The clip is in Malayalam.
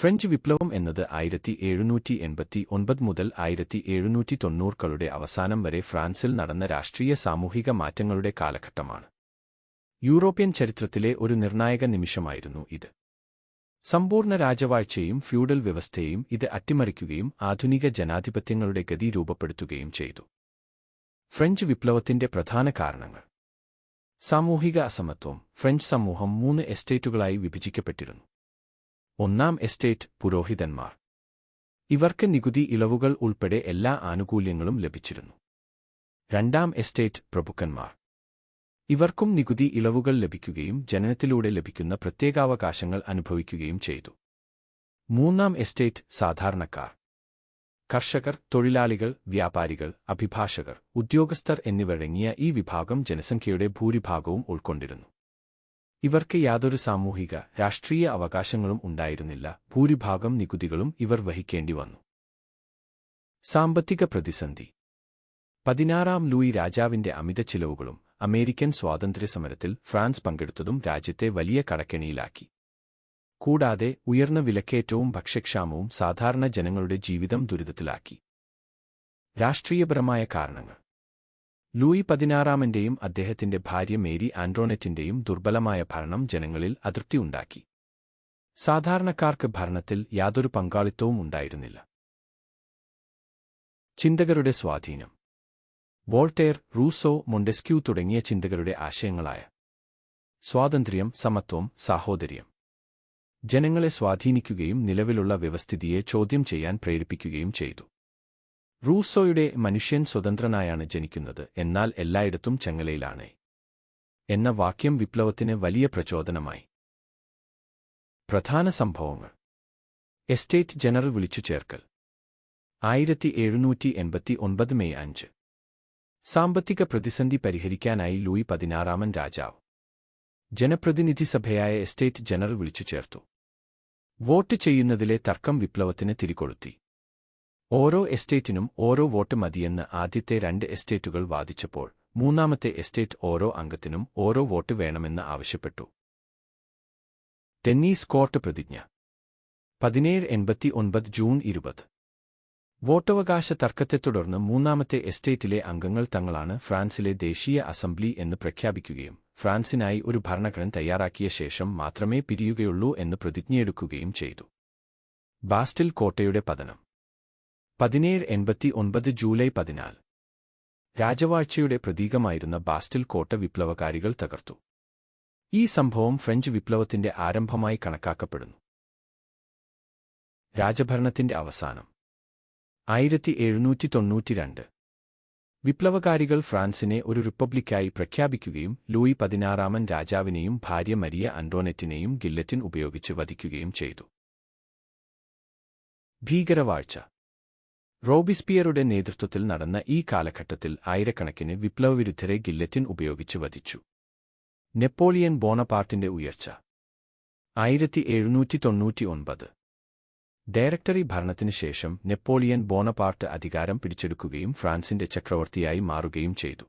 ഫ്രഞ്ച് വിപ്ലവം എന്നത് ആയിരത്തി എഴുന്നൂറ്റി എൺപത്തി ഒൻപത് മുതൽ ആയിരത്തി എഴുന്നൂറ്റി തൊണ്ണൂറുകളുടെ അവസാനം വരെ ഫ്രാൻസിൽ നടന്ന രാഷ്ട്രീയ സാമൂഹിക മാറ്റങ്ങളുടെ കാലഘട്ടമാണ്. യൂറോപ്യൻ ചരിത്രത്തിലെ ഒരു നിർണായക നിമിഷമായിരുന്നു ഇത്. സമ്പൂർണ രാജവാഴ്ചയും ഫ്യൂഡൽ വ്യവസ്ഥയും ഇത് അട്ടിമറിക്കുകയും ആധുനിക ജനാധിപത്യങ്ങളുടെ ഗതി രൂപപ്പെടുത്തുകയും ചെയ്തു. ഫ്രഞ്ച് വിപ്ലവത്തിന്റെ പ്രധാന കാരണങ്ങൾ. സാമൂഹിക അസമത്വം. ഫ്രഞ്ച് സമൂഹം മൂന്ന് എസ്റ്റേറ്റുകളായി വിഭജിക്കപ്പെട്ടിരുന്നു. ഒന്നാം എസ്റ്റേറ്റ് പുരോഹിതന്മാർ. ഇവർക്ക് നികുതി ഇളവുകൾ ഉൾപ്പെടെ എല്ലാ ആനുകൂല്യങ്ങളും ലഭിച്ചിരുന്നു. രണ്ടാം എസ്റ്റേറ്റ് പ്രഭുക്കന്മാർ. ഇവർക്കും നികുതി ഇളവുകൾ ലഭിക്കുകയും ജനനത്തിലൂടെ ലഭിക്കുന്ന പ്രത്യേകാവകാശങ്ങൾ അനുഭവിക്കുകയും ചെയ്തു. മൂന്നാം എസ്റ്റേറ്റ് സാധാരണക്കാർ. കർഷകർ തൊഴിലാളികൾ വ്യാപാരികൾ അഭിഭാഷകർ ഉദ്യോഗസ്ഥർ എന്നിവരടങ്ങിയ ഈ വിഭാഗം ജനസംഖ്യയുടെ ഭൂരിഭാഗവും ഉൾക്കൊണ്ടിരുന്നു. ഇവർക്ക് യാതൊരു സാമൂഹിക രാഷ്ട്രീയ അവകാശങ്ങളും ഉണ്ടായിരുന്നില്ല. ഭൂരിഭാഗം നികുതികളും ഇവർ വഹിക്കേണ്ടി വന്നു. സാമ്പത്തിക പ്രതിസന്ധി. പതിനാറാം ലൂയി രാജാവിന്റെ അമിത ചിലവുകളും അമേരിക്കൻ സ്വാതന്ത്ര്യസമരത്തിൽ ഫ്രാൻസ് പങ്കെടുത്തതും രാജ്യത്തെ വലിയ കടക്കെണിയിലാക്കി. കൂടാതെ ഉയർന്ന വിലക്കയറ്റവും ഭക്ഷ്യക്ഷാമവും സാധാരണ ജനങ്ങളുടെ ജീവിതം ദുരിതത്തിലാക്കി. രാഷ്ട്രീയപരമായ കാരണങ്ങൾ. ലൂയി പതിനാറാമന്റെയും അദ്ദേഹത്തിന്റെ ഭാര്യ മേരി ആൻഡ്രോനെറ്റിന്റെയും ദുർബലമായ ഭരണം ജനങ്ങളിൽ അതൃപ്തിയുണ്ടാക്കി. സാധാരണക്കാർക്ക് ഭരണത്തിൽ യാതൊരു പങ്കാളിത്തവും ഉണ്ടായിരുന്നില്ല. ചിന്തകരുടെ സ്വാധീനം. വോൾട്ടേർ റൂസോ മൊണ്ടെസ്ക്യൂ തുടങ്ങിയ ചിന്തകരുടെ ആശയങ്ങളായ സ്വാതന്ത്ര്യം സമത്വം സാഹോദര്യം. ജനങ്ങളെ സ്വാധീനിക്കുകയും നിലവിലുള്ള വ്യവസ്ഥിതിയെ ചോദ്യം ചെയ്യാൻ പ്രേരിപ്പിക്കുകയും ചെയ്തു. റൂസോയുടെ മനുഷ്യൻ സ്വതന്ത്രനായാണ് ജനിക്കുന്നത് എന്നാൽ എല്ലായിടത്തും ചെങ്ങലയിലാണ്. എന്ന വാക്യം വിപ്ലവത്തിന് വലിയ പ്രചോദനമായി. പ്രധാന സംഭവങ്ങൾ. എസ്റ്റേറ്റ് ജനറൽ വിളിച്ചു ചേർക്കൽ. ആയിരത്തി എഴുന്നൂറ്റി എൺപത്തി ഒൻപത് മെയ് അഞ്ച്. സാമ്പത്തിക പ്രതിസന്ധി പരിഹരിക്കാനായി ലൂയി പതിനാറാമൻ രാജാവ്. ജനപ്രതിനിധി സഭയായ എസ്റ്റേറ്റ് ജനറൽ വിളിച്ചു ചേർത്തു. വോട്ട് ചെയ്യുന്നതിലെ തർക്കം വിപ്ലവത്തിന് തിരികൊളുത്തി. ഓരോ എസ്റ്റേറ്റിനും ഓരോ വോട്ട് മതിയെന്ന് ആദ്യത്തെ രണ്ട് എസ്റ്റേറ്റുകൾ വാദിച്ചപ്പോൾ മൂന്നാമത്തെ എസ്റ്റേറ്റ് ഓരോ അംഗത്തിനും ഓരോ വോട്ട് വേണമെന്ന് ആവശ്യപ്പെട്ടു. ടെന്നീസ് കോർട്ട് പ്രതിജ്ഞ. പതിനേഴ് എൺപത്തി ഒൻപത് ജൂൺ ഇരുപത്. വോട്ടവകാശ തർക്കത്തെ തുടർന്ന് മൂന്നാമത്തെ എസ്റ്റേറ്റിലെ അംഗങ്ങൾ തങ്ങളാണ് ഫ്രാൻസിലെ ദേശീയ അസംബ്ലി എന്ന് പ്രഖ്യാപിക്കുകയും ഫ്രാൻസിനായി ഒരു ഭരണഘടന തയ്യാറാക്കിയ ശേഷം മാത്രമേ പിരിയുകയുള്ളൂ എന്ന് പ്രതിജ്ഞയെടുക്കുകയും ചെയ്തു. ബാസ്റ്റിൽ കോട്ടയുടെ പതനം. പതിനേഴ് എൺപത്തി ഒൻപത് ജൂലൈ പതിനാല്. രാജവാഴ്ചയുടെ പ്രതീകമായിരുന്ന ബാസ്റ്റിൽ കോട്ട വിപ്ലവകാരികൾ തകർത്തു. ഈ സംഭവം ഫ്രഞ്ച് വിപ്ലവത്തിന്റെ ആരംഭമായി കണക്കാക്കപ്പെടുന്നു. രാജഭരണത്തിന്റെ അവസാനം. ആയിരത്തി എഴുന്നൂറ്റി തൊണ്ണൂറ്റിരണ്ട് വിപ്ലവകാരികൾ ഫ്രാൻസിനെ ഒരു റിപ്പബ്ലിക്കായി പ്രഖ്യാപിക്കുകയും ലൂയി പതിനാറാമൻ രാജാവിനെയും ഭാര്യ മരിയ അന്റോനെറ്റിനെയും ഗില്ലറ്റിൻ ഉപയോഗിച്ച് വധിക്കുകയും ചെയ്തു. ഭീകരവാഴ്ച. റോബിസ്പിയറുടെ നേതൃത്വത്തിൽ നടന്ന ഈ കാലഘട്ടത്തിൽ ആയിരക്കണക്കിന് വിപ്ലവവിരുദ്ധരെ ഗില്ലറ്റിൻ ഉപയോഗിച്ച് വധിച്ചു. നെപ്പോളിയൻ ബോണപാർട്ടിന്റെ ഉയർച്ച. ആയിരത്തി എഴുന്നൂറ്റി തൊണ്ണൂറ്റി ഒൻപത് ഡയറക്ടറി ഭരണത്തിനു ശേഷം നെപ്പോളിയൻ ബോണപാർട്ട് അധികാരം പിടിച്ചെടുക്കുകയും ഫ്രാൻസിന്റെ ചക്രവർത്തിയായി മാറുകയും ചെയ്തു.